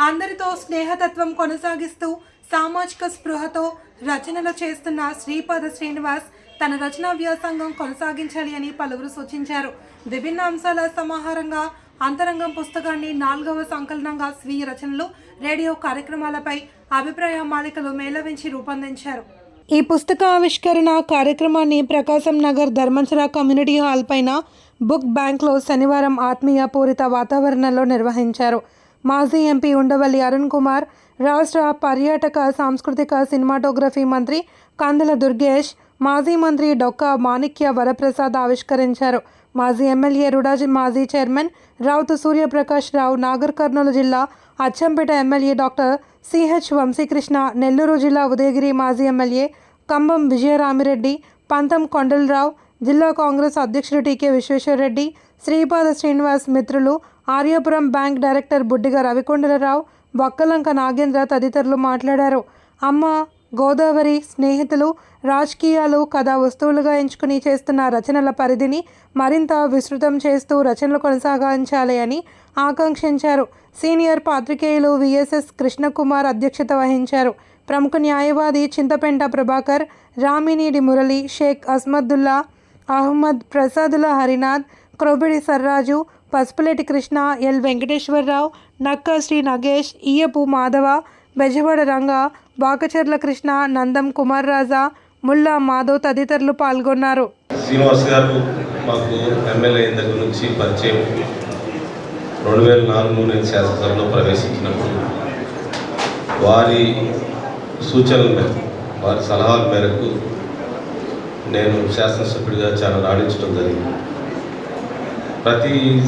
అందరితో స్నేహతత్వం కొనసాగిస్తూ సామాజిక స్పృహతో రచనలు చేస్తున్న శ్రీపద శ్రీనివాస్ తన రచనా వ్యాసంగం కొనసాగించాలి అని పలువురు సూచించారు. విభిన్న అంశాల సమాహారంగా అంతరంగం పుస్తకాన్ని నాలుగవ సంకలనంగా స్వీయ రచనలు రేడియో కార్యక్రమాలపై అభిప్రాయ మాలికలు మేళవించి రూపొందించారు. ఈ పుస్తక ఆవిష్కరణ కార్యక్రమాన్ని ప్రకాశం నగర్ ధర్మంచర కమ్యూనిటీ హాల్ పైన బుక్ బ్యాంక్లో శనివారం ఆత్మీయ పూరిత వాతావరణంలో నిర్వహించారు. మాజీ ఎంపీ ఉండవల్లి అరుణ్ కుమార్ రాష్ట్ర పర్యాటక సాంస్కృతిక సినిమాటోగ్రఫీ మంత్రి కందుల దుర్గేష్ మాజీ మంత్రి డొక్కా మాణిక్య వరప్రసాద్ ఆవిష్కరించారు. మాజీ ఎమ్మెల్యే రుడాజీ మాజీ చైర్మన్ రావుతు సూర్యప్రకాష్ రావు నాగర్ కర్నూలు జిల్లా Achampet MLA doctor CH Vamsikrishna Nellore జిల్లా ఉదయగిరి మాజీ ఎమ్మెల్యే కంబం విజయరామిరెడ్డి పంతం కొండలరావు జిల్లా కాంగ్రెస్ అధ్యక్షుడు టీకే విశ్వేశ్వరరెడ్డి శ్రీపాద శ్రీనివాస్ మిత్రులు ఆర్యాపురం బ్యాంక్ డైరెక్టర్ బుడ్డిగా రవికొండలరావు వక్కలంక నాగేంద్ర తదితరులు మాట్లాడారు. అమ్మ గోదావరి స్నేహితులు రాజకీయాలు కథా వస్తువులుగా ఎంచుకుని చేస్తున్న రచనల పరిధిని మరింత విస్తృతం చేస్తూ రచనలు కొనసాగించాలి అని ఆకాంక్షించారు. సీనియర్ పాత్రికేయులు విఎస్ఎస్ కృష్ణకుమార్ అధ్యక్షత వహించారు. ప్రముఖ న్యాయవాది చింతపెంట ప్రభాకర్ రామినీడి మురళి షేక్ అస్మద్దుల్లా అహ్మద్ ప్రసాదుల హరినాథ్ క్రోబిడి సర్రాజు పసుపులేటి కృష్ణ ఎల్. వెంకటేశ్వరరావు నక్క శ్రీ నగేష్ ఈయపు మాధవ బెజవాడ రంగ బాకచర్ల కృష్ణ నందం కుమార్ రాజా ముల్లా మాధవ్ తదితరులు పాల్గొన్నారు. శ్రీనివాస్ గారు మాకు ఎమ్మెల్యే దగ్గర నుంచి పరిచయం. రెండు వేల నాలుగులో నేను శాసనసభలో ప్రవేశించినప్పుడు వారి సూచనల మేరకు వారి సలహాల మేరకు నేను శాసనసభ్యుడిగా చాలా రాణించడం జరిగింది. ప్రతి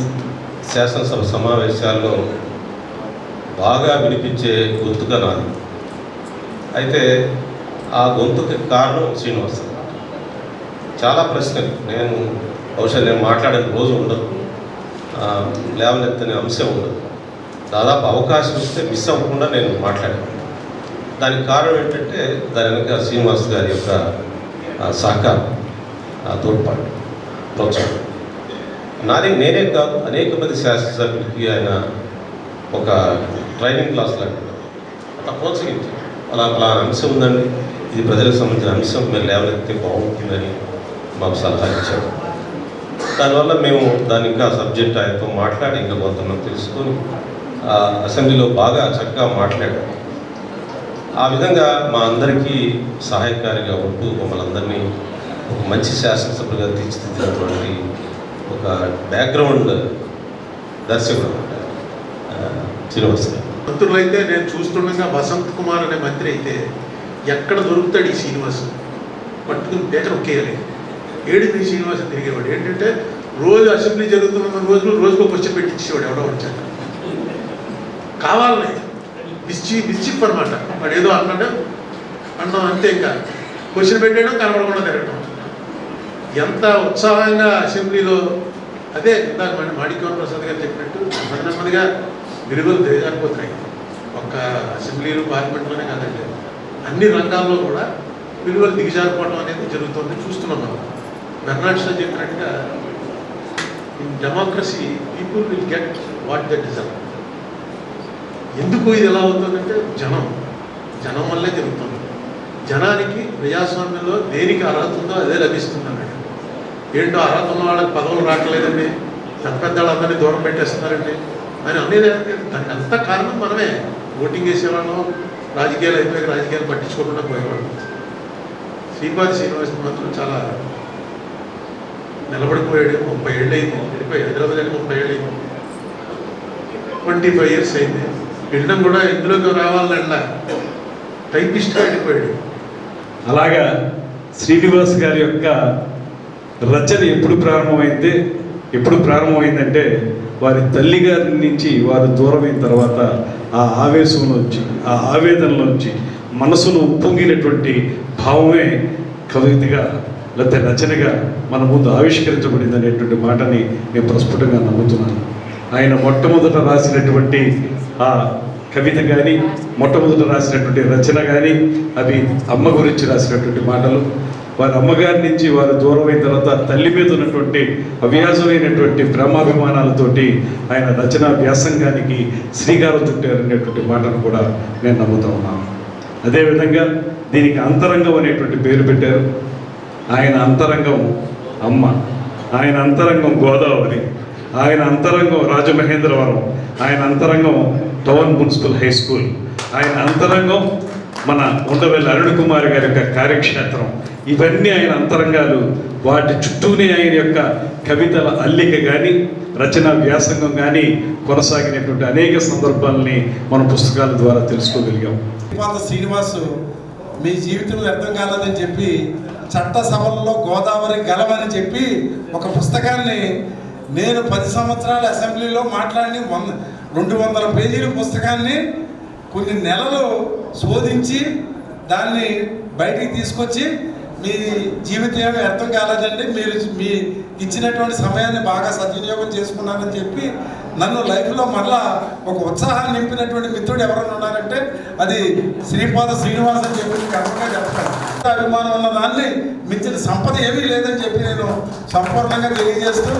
శాసనసభ సమావేశాల్లో బాగా వినిపించే గొంతుగా నాది. అయితే ఆ గొంతుకి కారణం శ్రీనివాస్ చాలా ప్రశ్నలు. నేను బహుశా నేను మాట్లాడే రోజు ఉండదు. లేవనెత్తనే అంశం ఉండదు. దాదాపు అవకాశం ఇస్తే మిస్ అవ్వకుండా నేను మాట్లాడాను. దానికి కారణం ఏంటంటే దాని వెనక శ్రీనివాస్ గారి యొక్క సహకారం తోడ్పాటు ప్రోత్సాహం. నాది నేనే కాదు అనేక మంది శాస్త్రసభ్యులకి ఆయన ఒక ట్రైనింగ్ క్లాస్ లాంటి అట్లా ప్రోత్సహించారు. అలా అలా అంశం ఉందండి. ఇది ప్రజలకు సంబంధించిన అంశం. మీరు లేవనెత్తితే బాగుంటుందని మాకు సలహా ఇచ్చారు. దానివల్ల మేము దాని ఇంకా సబ్జెక్ట్ ఆయనతో మాట్లాడి ఇంకా కొంతమంది తెలుసుకొని అసెంబ్లీలో బాగా చక్కగా మాట్లాడారు. ఆ విధంగా మా అందరికీ సహాయకారిగా ఉంటూ మమ్మల్ని అందరినీ ఒక మంచి శాసనసభ్యులుగా తీర్చిదిద్దినటువంటి ఒక బ్యాక్గ్రౌండ్ దర్శకుడు అనమాట శ్రీనివాస్ గారు. మంత్రులు అయితే నేను చూస్తుండగా వసంత్ కుమార్ అనే మంత్రి అయితే ఎక్కడ దొరుకుతాడు ఈ శ్రీనివాస్? పట్టుకుని పేకర ఒకేయాలి ఏడింది శ్రీనివాస్ తిరిగేవాడు? ఏంటంటే రోజు అసెంబ్లీ జరుగుతున్న రోజులు రోజుకు క్వశ్చన్ పెట్టించేవాడు ఎవడో వచ్చాక కావాలని మిస్చి మిస్చిప్ అనమాట. వాడు ఏదో అన్నాడు అన్నాం అంతే ఇంకా. క్వశ్చన్ పెట్టేయడం కనబడకుండా తిరగడం ఎంత ఉత్సాహంగా అసెంబ్లీలో అదే ఇందాక మన మాణిక్యవర ప్రసాద్ గారు చెప్పినట్టు నెమ్మదిగా విలువలు దిగజారిపోతున్నాయి. ఒక్క అసెంబ్లీలు పార్లమెంట్లోనే కాదండి. అన్ని రంగాల్లో కూడా విలువలు దిగజారిపోవడం అనేది జరుగుతుంది చూస్తున్నాం మనం. బెర్నాడ్ షా చెప్పినట్టుగా in democracy people will get what the deserve. ఎందుకు ఇది ఎలా అవుతుందంటే జనం జనం వల్లే జరుగుతుంది. జనానికి ప్రజాస్వామ్యంలో దేనికి అర్హత ఉందో అదే లభిస్తుంది అన్నట్టు ఏంటో అర్హత ఉన్న వాళ్ళకి పదవులు రావట్లేదండి. పెద్ద పెద్ద వాళ్ళందరినీ దూరం పెట్టేస్తున్నారండి. అని అనేది దానికి అంత కారణం మనమే. ఓటింగ్ వేసేవాళ్ళం రాజకీయాలు అయిపోయాక రాజకీయాలు పట్టించుకోకుండా పోయేవాళ్ళం. శ్రీపాది శ్రీనివాస్ మాత్రం చాలా నిలబడిపోయాడు. ముప్పై ఏళ్ళు అయింది వెళ్ళిపోయి హైదరాబాద్ వెళ్ళి ముప్పై ఏళ్ళు అయింది ట్వంటీ ఫైవ్ ఇయర్స్ అయింది. వెళ్ళడం కూడా ఇందులోకి రావాలన్నా టైపిస్ట్గా వెళ్ళిపోయాడు. అలాగా శ్రీనివాస్ గారి యొక్క రచన ఎప్పుడు ప్రారంభమైంది? ఎప్పుడు ప్రారంభమైందంటే వారి తల్లి గారి నుంచి వారు దూరమైన తర్వాత ఆ ఆవేశంలోంచి ఆ ఆవేదనలోంచి మనసును ఉప్పొంగినటువంటి భావమే కవితగా లేకపోతే రచనగా మన ముందు ఆవిష్కరించబడింది అనేటువంటి మాటని నేను ప్రస్ఫుటంగా నమ్ముతున్నాను. ఆయన మొట్టమొదట రాసినటువంటి ఆ కవిత కానీ మొట్టమొదట రాసినటువంటి రచన కానీ అవి అమ్మ గురించి రాసినటువంటి మాటలు వారి అమ్మగారి నుంచి వారు దూరమైన తర్వాత తల్లి మీద ఉన్నటువంటి అవ్యాసమైనటువంటి ప్రేమాభిమానాలతోటి ఆయన రచనా వ్యాసంగానికి శ్రీకారం చుట్టారనేటువంటి మాటను కూడా నేను నమ్ముతా ఉన్నాను. అదేవిధంగా దీనికి అంతరంగం అనేటువంటి పేరు పెట్టారు. ఆయన అంతరంగం అమ్మ ఆయన అంతరంగం గోదావరి ఆయన అంతరంగం రాజమహేంద్రవరం ఆయన అంతరంగం టౌన్ మున్సిపల్ హై స్కూల్ ఆయన అంతరంగం మన ఉండవెల్లి అరుణ్ కుమార్ గారి యొక్క కార్యక్షేత్రం ఇవన్నీ ఆయన అంతరంగాలు వాటి చుట్టూనే ఆయన యొక్క కవితల అల్లిక కానీ రచన వ్యాసంగం కానీ కొనసాగినటువంటి అనేక సందర్భాలని మన పుస్తకాల ద్వారా తెలుసుకోగలిగాం. శ్రీనివాస్ శ్రీనివాసు మీ జీవితం అర్థం కాలేదని చెప్పి చట్ట సభల్లో గోదావరి గలవని చెప్పి ఒక పుస్తకాన్ని నేను పది సంవత్సరాల అసెంబ్లీలో మాట్లాడి వంద రెండు వందల పేజీల పుస్తకాన్ని కొన్ని నెలలు శోధించి దాన్ని బయటికి తీసుకొచ్చి మీ జీవితం ఏమి వ్యర్థం కాలేదండి మీరు మీ ఇచ్చినటువంటి సమయాన్ని బాగా సద్వినియోగం చేసుకున్నారని చెప్పి నన్ను లైఫ్లో మళ్ళా ఒక ఉత్సాహాన్ని నింపినటువంటి మిత్రుడు ఎవరైనా ఉన్నారంటే అది శ్రీపాద శ్రీనివాస్ అని చెప్పి గర్వంగా చెప్తాను. అభిమానం ఉన్న దాన్ని మించిన సంపద ఏమీ లేదని చెప్పి నేను సంపూర్ణంగా తెలియజేస్తూ